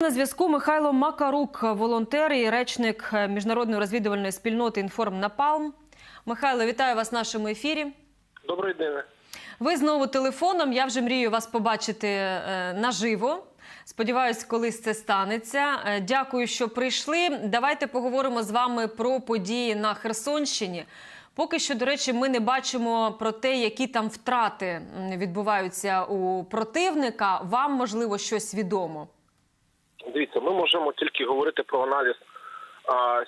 На зв'язку Михайло Макарук, волонтер і речник міжнародної розвідувальної спільноти Інформ Напалм. Михайло, вітаю вас в нашому ефірі. Добрий день. Ви знову телефоном. Я вже мрію вас побачити е, наживо. Сподіваюсь, колись це станеться. Е, Дякую, що прийшли. Давайте поговоримо з вами про події на Херсонщині. Поки що, до речі, ми не бачимо про те, які там втрати відбуваються у противника. Вам можливо щось відомо. Дивіться, ми можемо тільки говорити про аналіз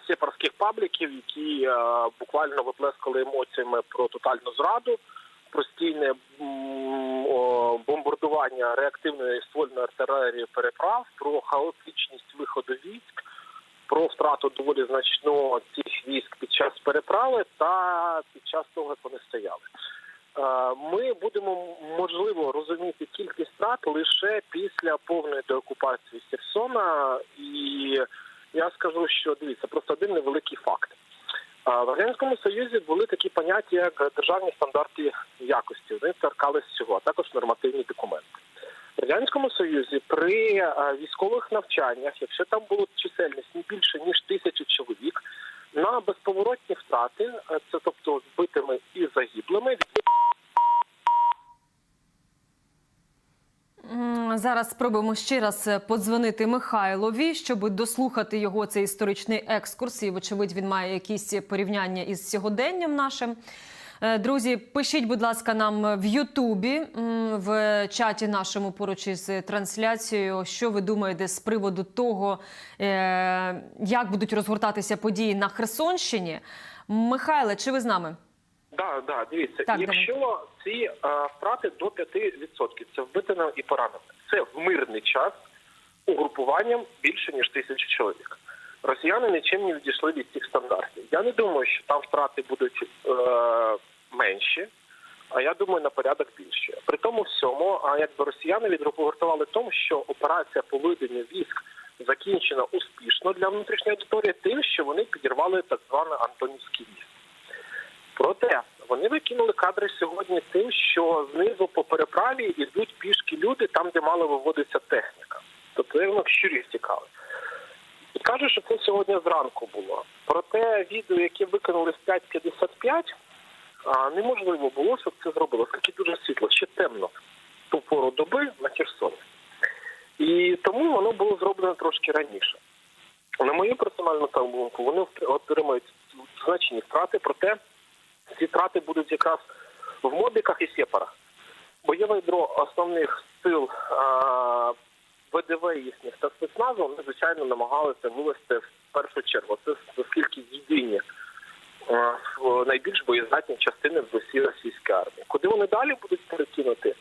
сепарських пабліків, які буквально виплескали емоціями про тотальну зраду, постійне м, бомбардування реактивної ствольної артилерії переправ, про хаотичність виходу військ, про втрату доволі значного цих військ під час переправи та під час того, як вони стояли. Ми будемо можливо розуміти кількість втрат лише після повної деокупації Херсона. І я скажу, що дивіться, просто один невеликий факт. В радянському союзі були такі поняття, як державні стандарти якості. Вони торкались всього, а також нормативні документи. В радянському союзі при військових навчаннях, якщо там було чисельність не більше ніж тисячі чоловік, на безповоротні втрати, це тобто збитими і загиблими, Зараз спробуємо ще раз е, подзвонити Михайлові, щоб дослухати його цей історичний екскурс. І, вочевидь, він має якісь порівняння із сьогоденням нашим. Е, Друзі, пишіть, будь ласка, нам в Ютубі в чаті нашому поруч із трансляцією, що ви думаєте з приводу того, е, як будуть розгортатися події на Херсонщині. Михайле, чи ви з нами? Да, да, дивіться, Так, якщо ці е, втрати до 5%, це вбитими і пораненими, це в мирний час угрупуванням більше ніж тисячі чоловік. Росіяни нічим не відійшли від цих стандартів. Я не думаю, що там втрати будуть е, менші, а я думаю, на порядок більші. При тому всьому, а якби росіяни відрапортували тому, що операція по виведенню військ закінчена успішно для внутрішньої аудиторії, тим, що вони підірвали так зване Антонівський міст. Проте вони викинули кадри сьогодні тим, що знизу по переправі йдуть пішки люди там, де мала виводитися техніка. Тобто як щурі стікали. І кажуть, що це сьогодні зранку було. Проте відео, яке викинули з 5.55, а, неможливо було, щоб це зробило, оскільки дуже світло, ще темно ту пору доби на Херсоні. І тому воно було зроблено трошки раніше. На мою персональну думку, вони отримають значні втрати, проте ці втрати будуть якраз в мобіках і сепарах. Бойове ядро основних сил а, ВДВ їхніх та спецназу вони, звичайно, намагалися вивести в першу чергу. Це оскільки єдині а, найбільш боєздатні частини в усій російській армії. Куди вони далі будуть перекинути?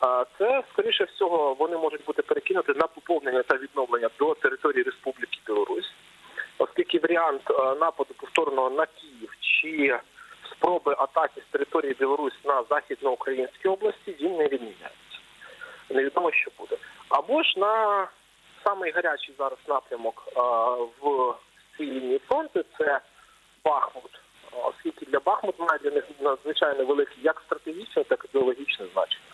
А, Це, скоріше всього, вони можуть бути перекинуті на поповнення та відновлення до території Республіки Білорусь, оскільки варіант нападу повторного на Київ чи спроби атаки з території Білорусь на західноукраїнській області він не відміняється. Невідомо, що буде. Або ж на самий гарячий зараз напрямок в цій лінії фронту це Бахмут, оскільки для Бахмут має для них надзвичайно велике як стратегічне, так і ідеологічне значення.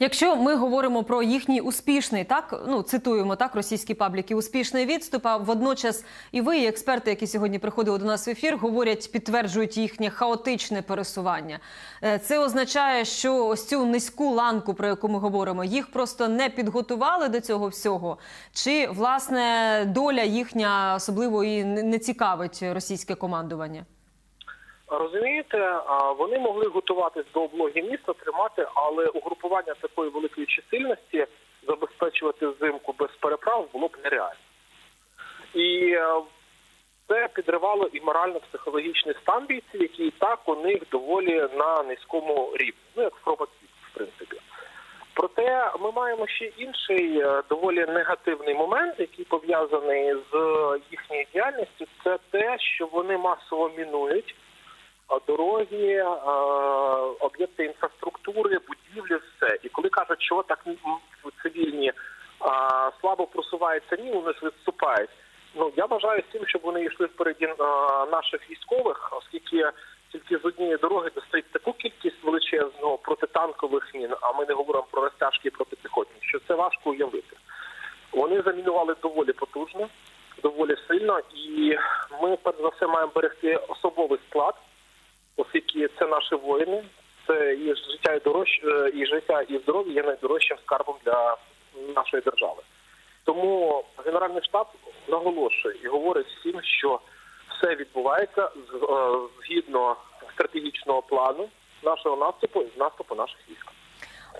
Якщо ми говоримо про їхній успішний, так ну цитуємо так російські пабліки, успішний відступ. А водночас і ви, і експерти, які сьогодні приходили до нас в ефір, говорять, підтверджують їхнє хаотичне пересування. Е, Це означає, що ось цю низьку ланку, про яку ми говоримо, їх просто не підготували до цього всього. Чи власне доля їхня особливо і не не цікавить російське командування? Розумієте, вони могли готуватись до облоги міста, тримати, але угрупування такої великої чисельності забезпечувати взимку без переправ було б нереально. І е, це підривало і морально-психологічний стан бійців, який і так у них доволі на низькому рівні, ну як спроба в принципі. Проте ми маємо ще інший е, доволі негативний момент, який пов'язаний з їхньою діяльністю. Це те, що вони масово мінують дороги, об'єкти інфраструктури, будівлі, все. І коли кажуть, що так цивільні слабо просуваються, ні, вони ж відступають. Ну я бажаю всім, щоб вони йшли впереді наших військових, оскільки тільки з однієї дороги достають таку кількість величезного протитанкових мін, а ми не говоримо про розтяжки і протипіхотні, що це важко уявити. Вони замінували доволі потужно, доволі сильно, і ми перш за все маємо берегти особовий склад, оскільки це наші воїни, це і життя і дорож... е, і життя і здоров'я є найдорожчим скарбом для нашої держави. Тому Генеральний штаб наголошує і говорить всім, що все відбувається е, згідно стратегічного плану нашого наступу і наступу наших військ.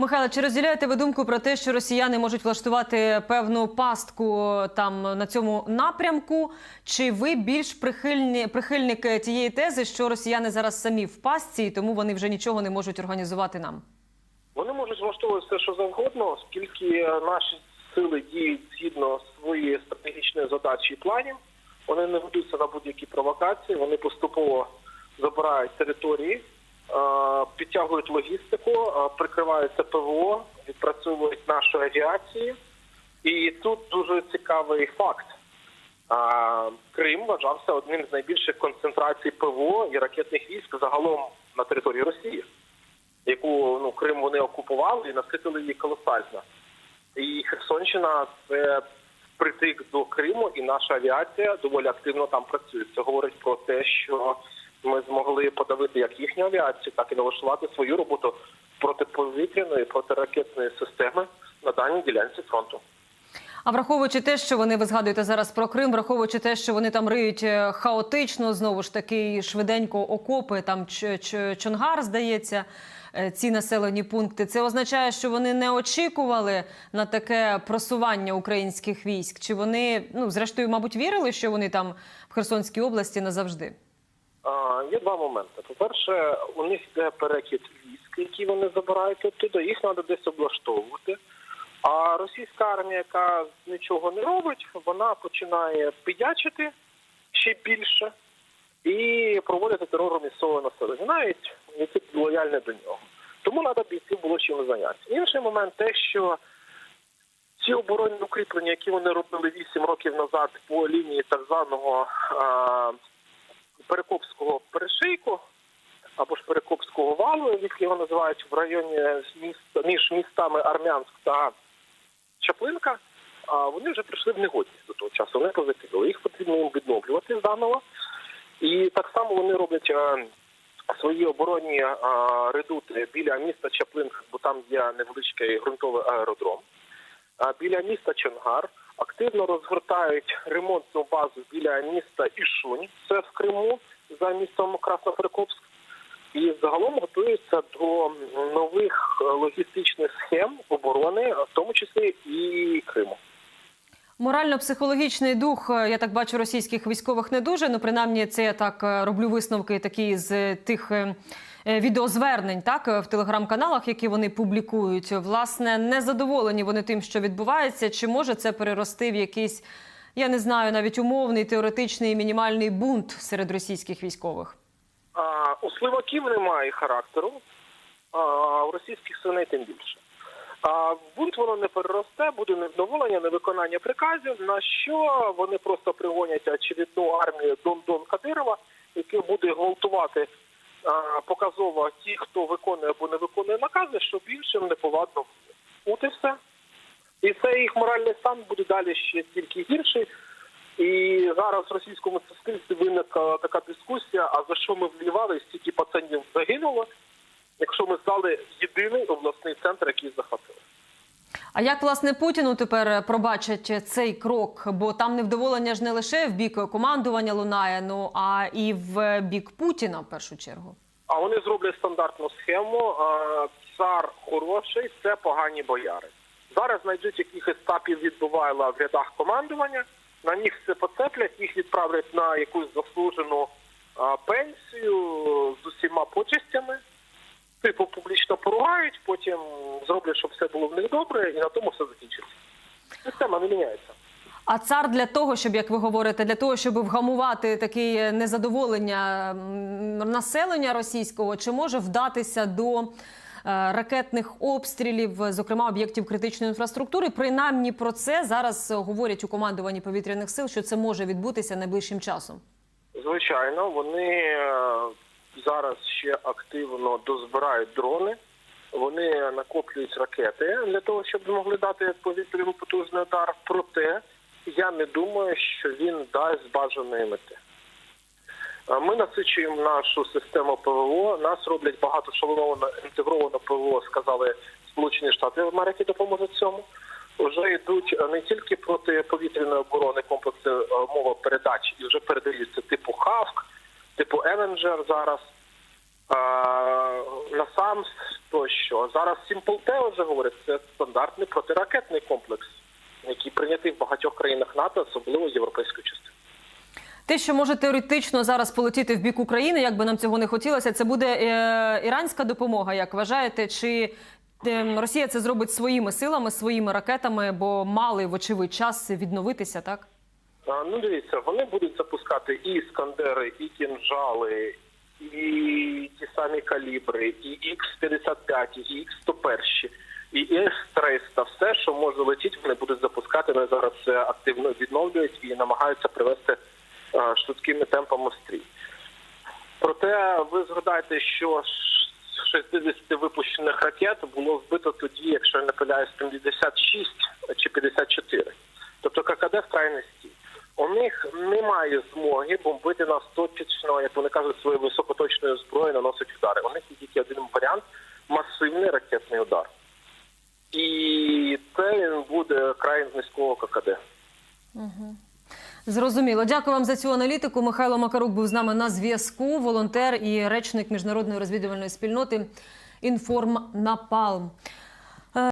Михайло, чи розділяєте ви думку про те, що росіяни можуть влаштувати певну пастку там на цьому напрямку? Чи ви більш прихильні прихильник тієї тези, що росіяни зараз самі в пастці, і тому вони вже нічого не можуть організувати нам? Вони можуть влаштовувати все, що завгодно, оскільки наші сили діють згідно своєї стратегічної задачі і планів. Вони не ведуться на будь-які провокації, вони поступово забирають території, е, підтягують логістику, е, прикриваються ПВО, відпрацьовують нашу авіацію. І тут дуже цікавий факт. Крим вважався одним з найбільших концентрацій ПВО і ракетних військ загалом на території Росії яку ну Крим вони окупували і наситили її колосально. І Херсонщина це притик до Криму, і наша авіація доволі активно там працює. Це говорить про те, що ми змогли подавити як їхню авіацію, так і налаштувати свою роботу протиповітряної, протиракетної системи на даній ділянці фронту. А враховуючи те, що вони ви згадуєте зараз про Крим, враховуючи те, що вони там риють е, хаотично, знову ж таки швиденько окопи, там Ч- Чонгар, здається, е, ці населені пункти. Це означає, що вони не очікували на таке просування українських військ. Чи вони, ну зрештою, мабуть, вірили, що вони там в Херсонській області назавжди? Є два моменти. По-перше, у них йде перекид військ, які вони забирають оттуда, їх треба десь облаштовувати. А російська армія, яка нічого не робить, вона починає пиячити ще більше і проводити терор місцевого населення, навіть які лояльні до нього. Тому треба бійців було чим зайнятися. Інший момент те, що ці оборонні укріплення, які вони робили 8 років назад по лінії так званого Перекопського перешийку або ж Перекопського валу, як його називають в районі між містами Армянськ та Чаплинка, а вони вже прийшли в негодність до того часу. Вони позакидали. Їх потрібно їм відновлювати заново. І так само вони роблять е, свої оборонні е, редути біля міста Чаплинка, бо там є невеличкий ґрунтовий аеродром. А біля міста Чонгар активно розгортають ремонтну базу біля міста Ішунь, це в Криму, за містом Красноперекопськ. І загалом готуються до нових логістичних схем оборони, в тому числі і Криму. Морально-психологічний дух, е, я так бачу, російських військових не дуже. Ну, принаймні, це я так е, роблю висновки такі з тих е, е, відеозвернень, так е, в телеграм-каналах, які вони публікують. Власне, незадоволені вони тим, що відбувається. Чи може це перерости в якийсь, я не знаю, навіть умовний теоретичний мінімальний бунт серед російських військових? А, у сливаків немає характеру, а у російських свиней тим більше. А бунт воно не переросте, буде невдоволення, невиконання приказів, на що вони просто пригонять очередну армію Дон-Дон Кадирова, який буде гвалтувати показово ті, хто виконує або не виконує накази, щоб іншим неповадно. От і все. І це їх моральний стан буде далі ще тільки гірший. І зараз в російському суспільстві виникла така дискусія: а за що ми вливали, стільки пацанів загинуло, якщо ми здали єдиний обласний центр, який захопили. А як власне Путіну тепер пробачать цей крок? Бо там невдоволення ж не лише в бік командування лунає, ну а і в бік Путіна в першу чергу. А вони зроблять стандартну схему. Цар хороший, це погані бояри. Зараз знайдуть якихось етапів відбувайла в рядах командування. На них все поцеплять, їх відправлять на якусь заслужену пенсію з усіма почестями. Поругають, потім зроблять, щоб все було в них добре, і на тому все закінчиться. Система не міняється. А цар для того, щоб як ви говорите, для того, щоб вгамувати таке незадоволення населення російського, чи може вдатися до е, ракетних обстрілів, зокрема об'єктів критичної інфраструктури? Принаймні про це зараз говорять у командуванні повітряних сил, що це може відбутися найближчим часом. Звичайно, вони е, зараз ще активно дозбирають дрони, Вони накоплюють ракети для того, щоб змогли дати повітряний потужний удар. Проте я не думаю, що він дасть бажаної мети. Ми насичуємо нашу систему ПВО. Нас роблять багато шаловано інтегровано ПВО, сказали Сполучені Штати Америки допоможуть цьому. Вже йдуть не тільки протиповітряної оборони комплекси мова передач, і вже передаються типу Хавк, типу Евенджер зараз. Е, Насамс тощо. Зараз Сімплте вже говорить, це стандартний протиракетний комплекс, який прийнятий в багатьох країнах НАТО, особливо європейської частини. Те, що може теоретично зараз полетіти в бік України, як би нам цього не хотілося, це буде е, іранська допомога. Як вважаєте, чи е, Росія це зробить своїми силами, своїми ракетами, бо мали вочевидь час відновитися, так? Ну, дивіться, вони будуть запускати і іскандери, і кінжали, і ті самі калібри, і Х-55, і Х-101, і С-300. Все, що може летіти, вони будуть запускати. Вони зараз це активно відновлюють і намагаються привести а, швидкими темпами в стрій. Проте ви згадаєте, що з 60 випущених ракет було збито тоді, якщо я не помиляюсь, 56 чи 54. Тобто ККД вкрай низький. У них немає змоги бомбити нас точечно, як вони кажуть, своєю високоточною зброєю наносить удари. У них є тільки один варіант масивний ракетний удар. І це він буде край низького ККД. Зрозуміло. Дякую вам за цю аналітику. Михайло Макарук був з нами на зв'язку. Волонтер і речник міжнародної розвідувальної спільноти Інформ Напалм.